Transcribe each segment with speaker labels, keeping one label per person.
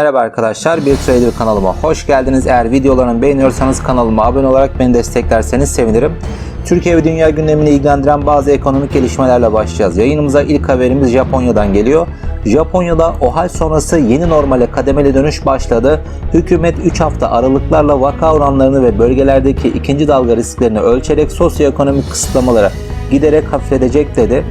Speaker 1: Merhaba arkadaşlar, bir trader kanalıma hoş geldiniz. Eğer videolarımı beğeniyorsanız kanalıma abone olarak beni desteklerseniz sevinirim. Türkiye ve dünya gündemini ilgilendiren bazı ekonomik gelişmelerle başlayacağız. Yayınımıza ilk haberimiz Japonya'dan geliyor. Japonya'da OHAL sonrası yeni normale kademeli dönüş başladı. Hükümet 3 hafta aralıklarla vaka oranlarını ve bölgelerdeki ikinci dalga risklerini ölçerek sosyoekonomik kısıtlamalara giderek hafifletecek dedi.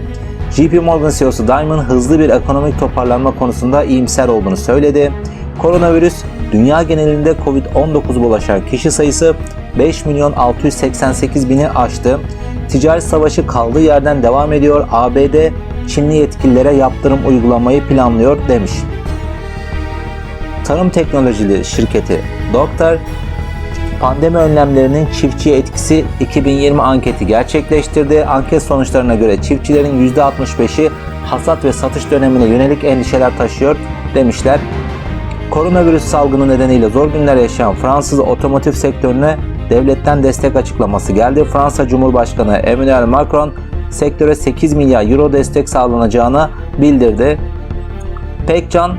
Speaker 1: JP Morgan CEO'su Diamond hızlı bir ekonomik toparlanma konusunda iyimser olduğunu söyledi. Koronavirüs dünya genelinde Covid-19 bulaşan kişi sayısı 5 milyon 688 bini aştı. Ticaret savaşı kaldığı yerden devam ediyor. ABD Çinli yetkililere yaptırım uygulamayı planlıyor demiş. Tarım teknolojili şirketi Doktor pandemi önlemlerinin çiftçiye etkisi 2020 anketi gerçekleştirdi. Anket sonuçlarına göre çiftçilerin %65'i hasat ve satış dönemine yönelik endişeler taşıyor demişler. Koronavirüs salgını nedeniyle zor günler yaşayan Fransız otomotiv sektörüne devletten destek açıklaması geldi. Fransa Cumhurbaşkanı Emmanuel Macron sektöre 8 milyar euro destek sağlanacağını bildirdi. Pekcan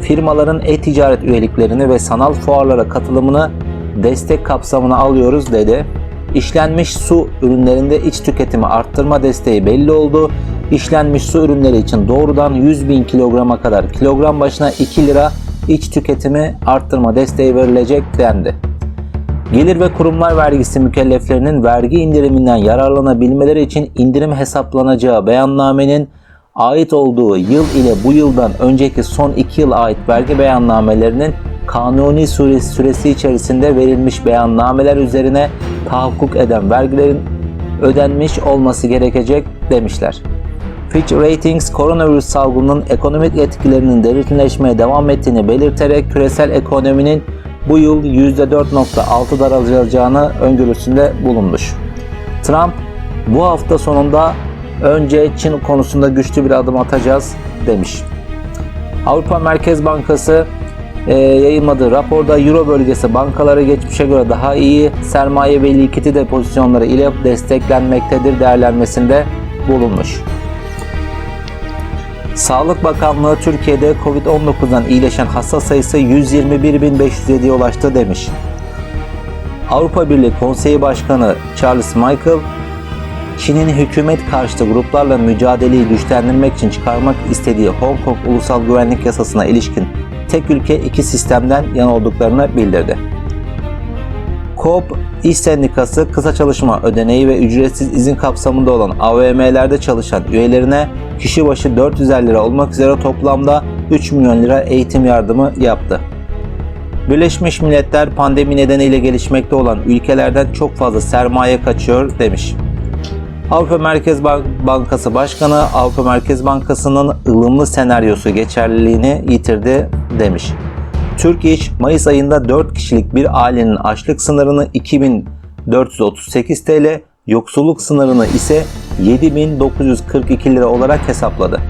Speaker 1: firmaların e-ticaret üyeliklerini ve sanal fuarlara katılımını destek kapsamına alıyoruz dedi. İşlenmiş su ürünlerinde iç tüketimi arttırma desteği belli oldu. İşlenmiş su ürünleri için doğrudan 100 bin kilograma kadar kilogram başına 2 lira iç tüketimi arttırma desteği verilecek dendi. Gelir ve kurumlar vergisi mükelleflerinin vergi indiriminden yararlanabilmeleri için indirim hesaplanacağı beyannamenin ait olduğu yıl ile bu yıldan önceki son 2 yıl ait vergi beyannamelerinin kanuni süresi, süresi içerisinde verilmiş beyannameler üzerine tahakkuk eden vergilerin ödenmiş olması gerekecek demişler. Fitch Ratings koronavirüs salgınının ekonomik etkilerinin derinleşmeye devam ettiğini belirterek küresel ekonominin bu yıl %4.6 daralacağını öngörüsünde bulunmuş. Trump bu hafta sonunda önce Çin konusunda güçlü bir adım atacağız demiş. Avrupa Merkez Bankası e, yayınladığı raporda Euro bölgesi bankaları geçmişe göre daha iyi sermaye ve likidite pozisyonları ile desteklenmektedir değerlenmesinde bulunmuş. Sağlık Bakanlığı Türkiye'de Covid-19'dan iyileşen hasta sayısı 121.507'ye ulaştı demiş. Avrupa Birliği Konseyi Başkanı Charles Michael, Çin'in hükümet karşıtı gruplarla mücadeleyi güçlendirmek için çıkarmak istediği Hong Kong Ulusal Güvenlik Yasasına ilişkin tek ülke iki sistemden yana olduklarını bildirdi. KOP İş Sendikası kısa çalışma ödeneği ve ücretsiz izin kapsamında olan AVM'lerde çalışan üyelerine kişi başı 450 lira olmak üzere toplamda 3 milyon lira eğitim yardımı yaptı. Birleşmiş Milletler pandemi nedeniyle gelişmekte olan ülkelerden çok fazla sermaye kaçıyor demiş. Avrupa Merkez Bankası Başkanı Avrupa Merkez Bankası'nın ılımlı senaryosu geçerliliğini yitirdi demiş. Türk İş Mayıs ayında 4 kişilik bir ailenin açlık sınırını 2438 TL, yoksulluk sınırını ise 7942 lira olarak hesapladı.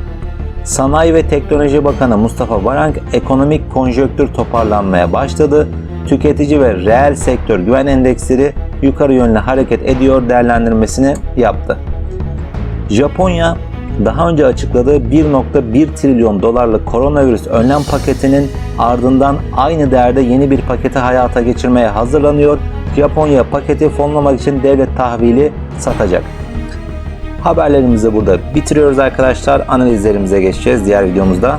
Speaker 1: Sanayi ve Teknoloji Bakanı Mustafa Varank ekonomik konjöktür toparlanmaya başladı. Tüketici ve reel sektör güven endeksleri yukarı yönlü hareket ediyor değerlendirmesini yaptı. Japonya daha önce açıkladığı 1.1 trilyon dolarlık koronavirüs önlem paketinin ardından aynı değerde yeni bir paketi hayata geçirmeye hazırlanıyor. Japonya paketi fonlamak için devlet tahvili satacak. Haberlerimizi burada bitiriyoruz arkadaşlar. Analizlerimize geçeceğiz diğer videomuzda.